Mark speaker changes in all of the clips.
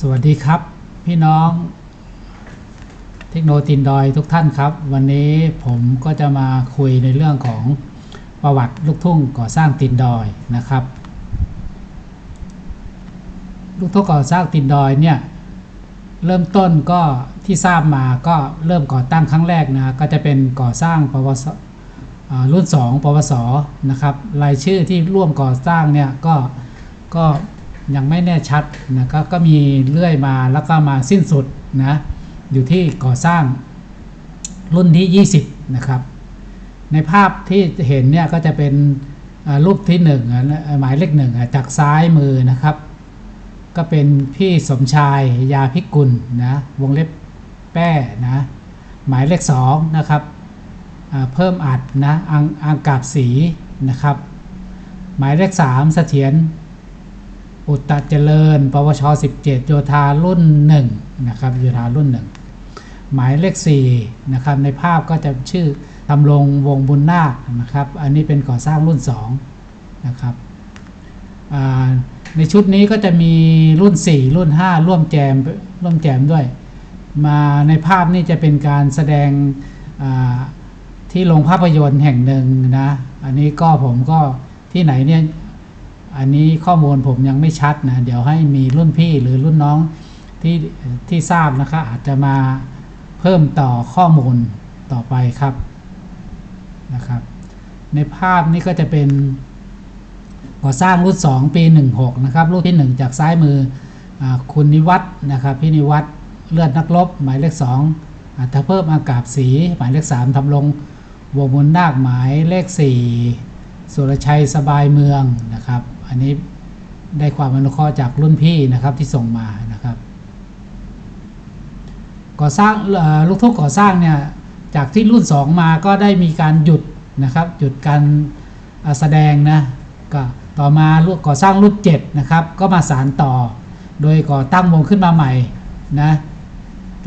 Speaker 1: สวัสดีครับ พี่น้องเทคโนตินดอยทุกท่านครับ วันนี้ผมก็จะมาคุยในเรื่องของประวัติลูกทุ่งก่อสร้างตินดอยนะครับ ลูกทุ่งก่อสร้างตินดอยเนี่ยเริ่มต้นก็ที่ทราบมาก็เริ่มก่อตั้งครั้งแรกนะก็จะเป็นก่อสร้างปวสรุ่น 2 ปวสนะครับรายชื่อที่ร่วมก่อสร้างเนี่ยก็ก็ ยังไม่แน่ชัดนะก็ก็มีเรื่อยมาแล้วก็มาสิ้นสุดนะอยู่ที่ก่อสร้างรุ่นที่ 20 นะครับ ในภาพที่เห็นเนี่ยก็จะเป็นรูปที่หนึ่งหมายเลขหนึ่งจากซ้ายมือนะครับ ก็เป็นพี่สมชายยาพิกุลนะวงเล็บแป้นะหมายเลขสองนะครับเพิ่มอัดนะอังอังกาบสีนะครับ หมายเลขสามเสถียร อุตตะเจริญ ปวช 17 โยธารุ่น1นะครับโยธารุ่น 1 หมายเลข4นะครับในภาพก็จะชื่อทำรงวงบุญนาคนะครับ อันนี้เป็นก่อสร้างรุ่น2นะครับในชุดนี้ก็จะมีรุ่น 4 รุ่น 5 ร่วมแจมร่วมแจมด้วย มาในภาพนี่จะเป็นการแสดงที่โรงภาพยนตร์แห่งหนึ่งนะ อันนี้ก็ผมก็ที่ไหนเนี่ย อันนี้ข้อมูลผมยังไม่ชัดนะเดี๋ยวให้มีรุ่นพี่หรือรุ่นน้องที่ที่ทราบนะคะอาจจะมาเพิ่มต่อข้อมูลต่อไปครับนะครับ ในภาพนี้ก็จะเป็นก่อสร้างรุ่น2 ปี 16 นะครับรูปที่ 1 จากซ้ายมืออคุณนิวัฒนะครับพี่นิวัฒเลือดนักรบหมายเลข 2 อัธเพิ่มอากาศสี หมายเลข 3ทำลงวงมนนาคหมายเลข 4 สุรชัยสบายเมืองนะครับ อันนี้ได้ความอนุเคราะห์จากรุ่นพี่นะครับที่ส่งมานะครับ ก่อสร้างลูกทุ่งก่อสร้างเนี่ยจากที่รุ่น 2 มาก็ได้มีการหยุดนะครับ หยุดการแสดงนะก็ต่อมาลูกก่อสร้างรุ่น7นะครับก็มาสารต่อ โดยก่อตั้งวงขึ้นมาใหม่นะ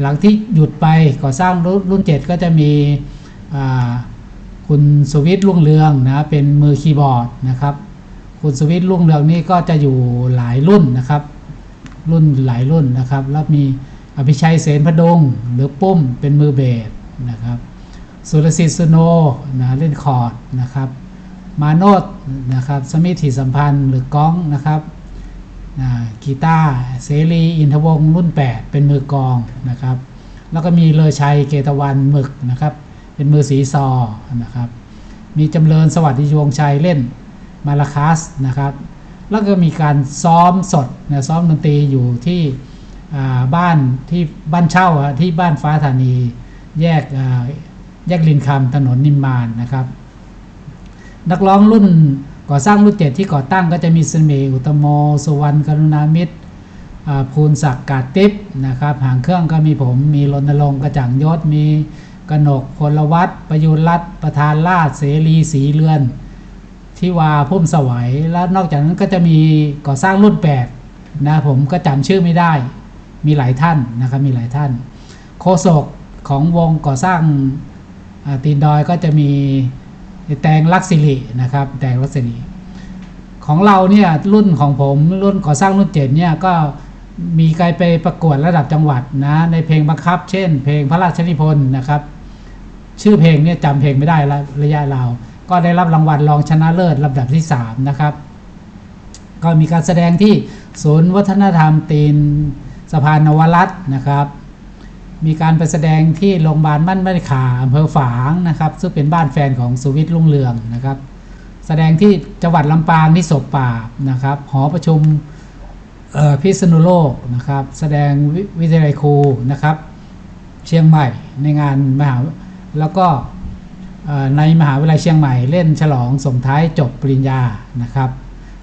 Speaker 1: หลังที่หยุดไปก่อสร้างรุ่น 7 ก็จะมีคุณสวิทลุ่งเรืองนะเป็นมือคีย์บอร์ดนะครับ คุณสวิทย์ลุ่งเรืองนี่ก็จะอยู่หลายรุ่นนะครับ รุ่นหลายรุ่นนะครับ แล้วมีอภิชัยเสนพดง หรือปุ้มเป็นมือเบสนะครับสุรศิษฐ์สุโนนะเล่นคอร์ดนะครับ มาโนดนะครับสมิธิสัมพันธ์หรือก้องนะครับนะกีตาร์เสรีอินทวงรุ่น 8 เป็นมือกองนะครับ แล้วก็มีเลอชัยเกตวันหมึกนะครับ เป็นมือสีซอนะครับ มีจำเริญสวัสดิวงชัยเล่น มาลาคัสนะครับ แล้วก็มีการซ้อมสดนะซ้อมดนตรีอยู่ที่บ้านที่บ้านเช่าที่บ้านฟ้าธานี แยกแยกลินคำถนนนิมมานนะครับ นักร้องรุ่นก่อสร้างรุ่นเจ็ดที่ก่อตั้งก็จะมีเสน่ห์อุตโมสุวรรณกรุณามิตรภูลศักดิ์กาติบนะครับหางเครื่องก็มีผมมีรณรงค์กระจ่างยศมีกนกพลวัตประยุรรัตน์ประธานราชเสรีสีเรือน ที่วาพุ่มสวัยแล้วนอกจากนั้นก็จะมีก่อสร้างรุ่น8นะผมก็จำชื่อไม่ได้ มีหลายท่านนะครับมีหลายท่าน โคศกของวงก่อสร้างตีนดอยก็จะมีแตงลักษิรินะครับแตงลักษิริของเราเนี่ยรุ่นของผมรุ่นก่อสร้างรุ่นเจ็ดเนี่ยก็มีการไปประกวดระดับจังหวัดนะในเพลงบังคับ เช่น เพลงพระราชนิพนธ์นะครับ ชื่อเพลงเนี่ยจำเพลงไม่ได้ละระยะเรา ก็ได้รับรางวัลรองชนะเลิศลำดับที่3นะครับ ก็มีการแสดงที่ศูนย์วัฒนธรรมตีนสะพานนวรัตน์นะครับ มีการไปแสดงที่โรงพยาบาลบ้านบ้านขาอำเภอฝางนะครับ ซึ่งเป็นบ้านแฟนของสุวิทย์รุ่งเรืองนะครับ แสดงที่จังหวัดลำปางที่ศพป่านะครับ หอประชุมพิษณุโลกนะครับ แสดงวิวทยาลัยครูนะครับ เชียงใหม่ในงานมหาแล้วก็ ในมหาวิทยาลัยเชียงใหม่เล่นฉลองส่งท้ายจบปริญญานะครับ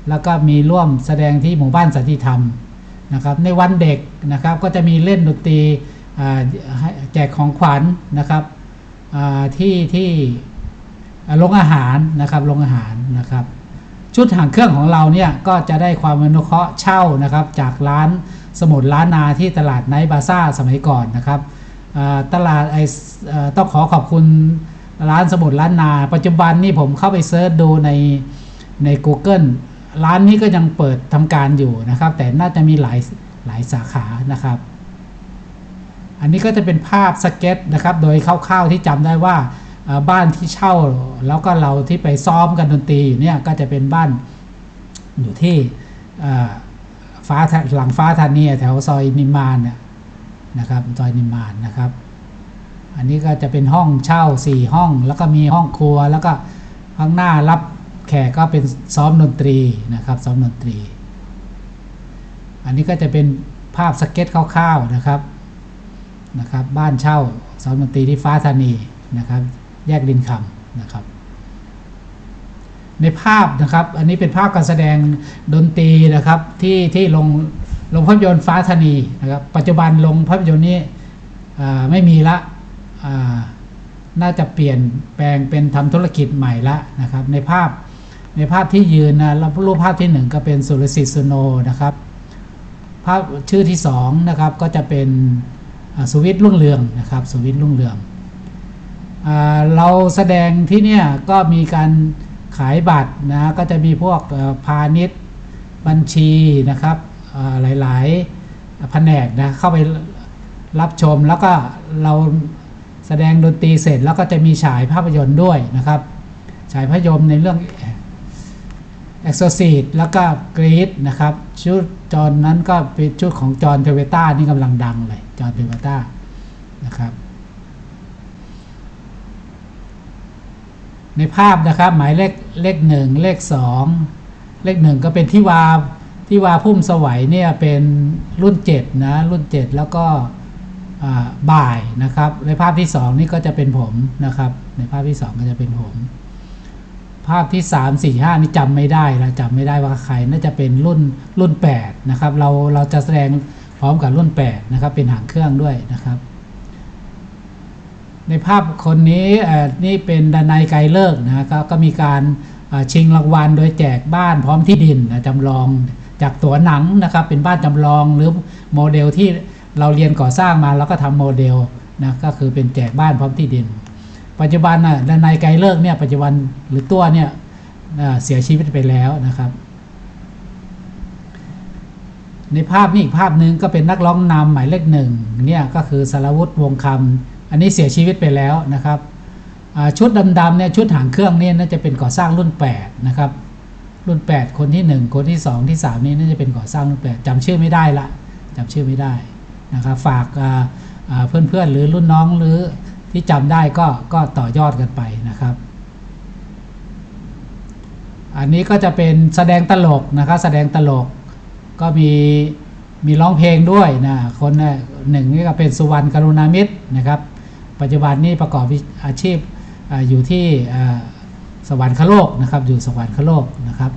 Speaker 1: แล้วก็มีร่วมแสดงที่หมู่บ้านสันติธรรมนะครับ ในวันเด็กนะครับก็จะมีเล่นดนตรีแจกของขวัญนะครับที่ที่โรงอาหารนะครับโรงอาหารนะครับ ชุดหางเครื่องของเราเนี่ยก็จะได้ความอนุเคราะห์เช่านะครับ จากร้านสมุดร้านนาที่ตลาดไนท์บาซ่าสมัยก่อนนะครับตลาดไอต้องขอขอบคุณ ร้านสมุดร้านนา ปัจจุบันนี่ผมเข้าไปเซิร์ชดูในใน Google ร้านนี้ก็ยังเปิดทำการอยู่นะครับ แต่น่าจะมีหลายหลายสาขานะครับ อันนี้ก็จะเป็นภาพสเก็ตนะครับ โดยคร่าวๆที่จำได้ว่าบ้านที่เช่าแล้วก็เราที่ไปซ้อมกันดนตรีอยู่เนี่ยก็จะเป็นบ้านอยู่ที่ฟ้าหลังฟ้าธานีแถวซอยนิมานนะครับซอยนิมานนะครับ อันนี้ก็จะเป็นห้องเช่าสี่ห้อง แล้วก็มีห้องครัว แล้วก็ข้างหน้ารับแขกก็เป็นซ้อมดนตรีนะครับ ซ้อมดนตรี อันนี้ก็จะเป็นภาพสเก็ตคร่าวๆนะครับ นะครับ บ้านเช่าซ้อมดนตรีที่ฟ้าธานีนะครับ แยกดินคำนะครับ ในภาพนะครับ อันนี้เป็นภาพการแสดงดนตรีนะครับที่ที่ลงลงภาพยนตร์ฟ้าธานีนะครับ ปัจจุบันลงภาพยนตร์นี้ไม่มีละ น่าจะเปลี่ยนแปลงเป็นทำธุรกิจใหม่ละนะครับ ในภาพในภาพที่ยืนนะแล้วรูปภาพที่หนึ่งก็เป็นสุรสิทธิ์สุโนนะครับ ภาพชื่อที่สองนะครับก็จะเป็นสุวิทย์รุ่งเรืองนะครับสุวิทย์รุ่งเรืองอเราแสดงที่เนี่ยก็มีการขายบัตรนะก็จะมีพวกพาณิชย์บัญชีนะครับอ่าหลายๆแผนกนะเข้าไปรับชมแล้วก็เรา สดงดนตรีเสร็จแล้วก็จะมีฉายภาพยนตร์ด้วยนะครับ ฉายภาพยนตร์ในเรื่อง e x o r c i s t แล้วก็กรีดนะครับชุดจอนนั้นก็เป็นชุดของจอห์นเทเวต้านี่กำลังดังเลยจอห์นเทเวต้านะครับในภาพนะครับหมายเลขเลขหนึ่งเลขสองเลขหนึ่งก็เป็นที่วาที่วาพุ่มสวัยเนี่ยเป็นรุ่นเจ็ดนะรุ่นเจ็ดแล้วก็ บ่ายนะครับ ในภาพที่สองนี่ก็จะเป็นผมนะครับ ในภาพที่สองก็จะเป็นผม ภาพที่ 3 4 5 นี่จำไม่ได้ละจำไม่ได้ว่าใครน่าจะเป็นรุ่นรุ่น 8 นะครับ เราเราจะแสดงพร้อมกับรุ่น 8 นะครับ เป็นหางเครื่องด้วยนะครับ ในภาพคนนี้นี่เป็นดานายไกรเลิกนะก็ก็มีการชิงรางวัลโดยแจกบ้านพร้อมที่ดินจำลองจากตัวหนังนะครับ เป็นบ้านจำลองหรือโมเดลที่ เราเรียนก่อสร้างมาแล้วก็ทำโมเดลนะก็คือเป็นแจกบ้านพร้อมที่ดิน ปัจจุบันน่ะดนายไกรเลิกเนี่ยปัจจุบันหรือตัวเนี่ยเสียชีวิตไปแล้วนะครับ ในภาพนี้อีกภาพหนึ่งก็เป็นนักร้องนำหมายเลขหนึ่งเนี่ยก็คือสารวุฒิวงคำอันนี้เสียชีวิตไปแล้วนะครับชุดดำๆเนี่ยชุดหางเครื่องเนี่ยน่าจะเป็นก่อสร้างรุ่น8นะครับรุ่น 8 คนที่ 1 คนที่ 2 ที่ 3 นี่น่าจะเป็นก่อสร้างรุ่น8จำชื่อไม่ได้ละจำชื่อไม่ได้ นะครับฝากเพื่อนๆหรือรุ่นน้องหรือที่จำได้ก็ก็ต่อยอดกันไปนะครับ อันนี้ก็จะเป็นแสดงตลกนะครับแสดงตลกก็มีมีร้องเพลงด้วยนะคนน่ะหนึ่งนี่ก็เป็นสุวรรณกรุณามิตรนะครับ ปัจจุบันนี้ประกอบอาชีพออยู่ที่สวรรคโลกนะครับอยู่สวรรคโลกนะครับ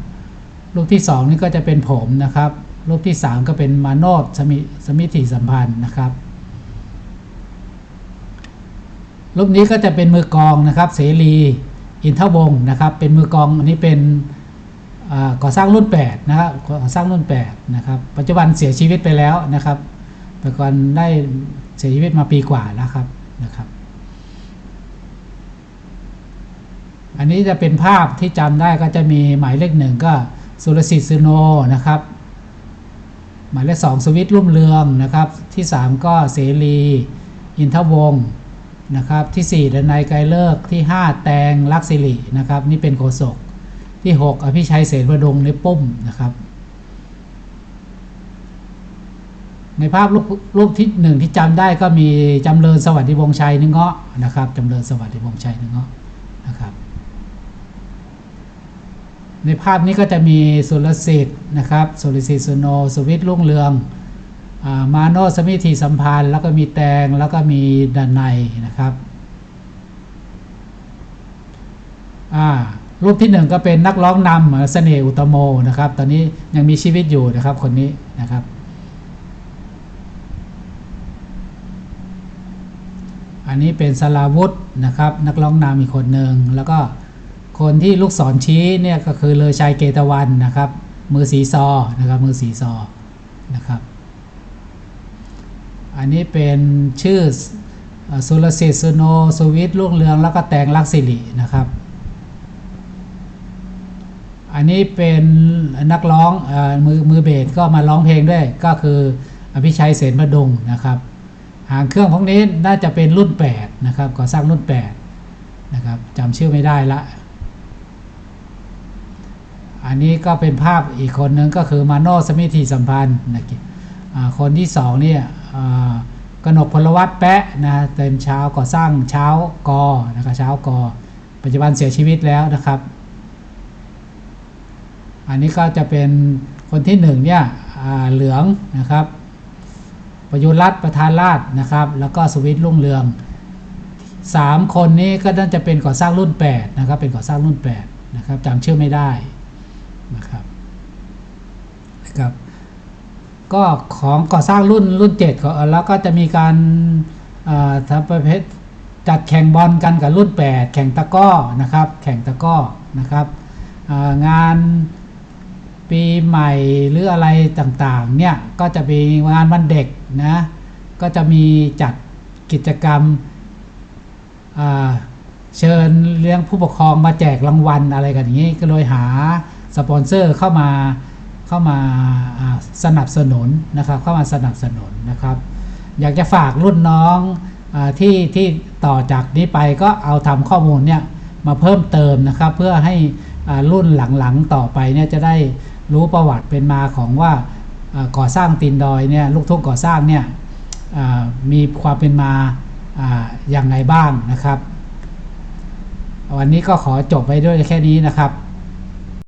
Speaker 1: รูปที่สองนี่ก็จะเป็นผมนะครับ รูปที่สามก็เป็นมาโนดสมิสมิธิสัมพันธ์นะครับ รูปนี้ก็จะเป็นมือกองนะครับ เสรีอินทวงนะครับ เป็นมือกองอันนี้เป็นก่อสร้างรุ่น8นะครับก่อสร้างรุ่น8นะครับ ปัจจุบันเสียชีวิตไปแล้วนะครับแต่ก่อนได้เสียชีวิตมาปีกว่าแล้วครับนะครับ อันนี้จะเป็นภาพที่จำได้ก็จะมีหมายเลขหนึ่งก็สุรสิทธิ์สุโนนะครับ หมายเลขสองสวิตรุ่มเรืองนะครับ ที่สามก็เสรีอินทวงศ์นะครับที่4ดนายไกรเลิกที่ 5 แตงลักษิรินะครับ นี่เป็นโฆษกที่ 6 อภิชัยเสนวดงในปุ้มนะครับ ในภาพรูปรูปที่หนึ่งที่จำได้ก็มีจำเริญสวัสดิวงชัยนึงเงาะนะครับจำเริญสวัสดิวงชัยนึงเงาะนะครับ ในภาพนี้ก็จะมีสุรสิทธิ์นะครับสุรสิทธิ์สุโนสุวิทย์รุ่งเรืองอามาโนสมิธีสัมพันธ์ แล้วก็มีแตงแล้วก็มีดันในนะครับรูปที่หนึ่งก็เป็นนักร้องนำเสน่ห์อุตโมนะครับ ตอนนี้ยังมีชีวิตอยู่นะครับคนนี้นะครับ อันนี้เป็นสลาวุธนะครับ นักร้องนำอีกคนหนึ่งแล้วก็ คนที่ลูกศรชี้เนี่ยก็คือเลอชัยเกตวันนะครับ มือสีซอนะครับมือสีซอนะครับ อันนี้เป็นชื่อสุรสิทธิ์สุโนสุวิทย์ลุ่งเรืองแล้วก็แตงลักษิรินะครับ อันนี้เป็นนักร้องอมือมือเบสก็มาร้องเพลงด้วย ก็คืออภิชัยเสนพดุงนะครับหางเครื่องพวกนี้น่าจะเป็นรุ่น 8 นะครับก่อสร้างรุ่น 8 นะครับจำชื่อไม่ได้ละ อันนี้ก็เป็นภาพอีกคนนึงก็คือมาโนสมิธีสัมพันธ์นะคนที่สองเนี่ยกนกพลวัตแปะนะเต็มเช้าก่อสร้างเช้ากอนะครับเช้ากอปัจจุบันเสียชีวิตแล้วนะครับ อันนี้ก็จะเป็นคนที่หนึ่งเนี่ยเหลืองนะครับประยุรรัตประธานราชนะครับ แล้วก็สวิตรุ่งเรืองสามคนนี้ก็น่าจะเป็นก่อสร้างรุ่น8นะครับเป็นก่อสร้างรุ่น8นะครับจำชื่อไม่ได้ นะครับนะครับ ก็ของก่อสร้างรุ่นรุ่น7ก็แล้วก็จะมีการทำประเภทจัดแข่งบอลกันกับรุ่น 8 แข่งตะก้อนะครับ แข่งตะก้อนะครับงานปีใหม่หรืออะไรต่างๆเนี่ยก็จะมีงานวันเด็กนะก็จะมีจัดกิจกรรมเชิญเลี้ยงผู้ปกครองมาแจกรางวัลอะไรกันอย่างนี้ก็เลยหา สปอนเซอร์เข้ามาเข้ามาสนับสนุนนะครับ เข้ามาสนับสนุนนะครับ อยากจะฝากรุ่นน้องอที่ที่ต่อจากนี้ไปก็เอาทำข้อมูลเนี่ยมาเพิ่มเติมนะครับ เพื่อให้รุ่นหลังๆต่อไปเนี่ยจะได้รู้ประวัติเป็นมาของว่าก่อสร้างตีนดอยเนี่ยลูกทุ่งก่อสร้างเนี่ยมีความเป็นมาอย่างไรบ้างนะครับ วันนี้ก็ขอจบไปด้วยแค่นี้นะครับ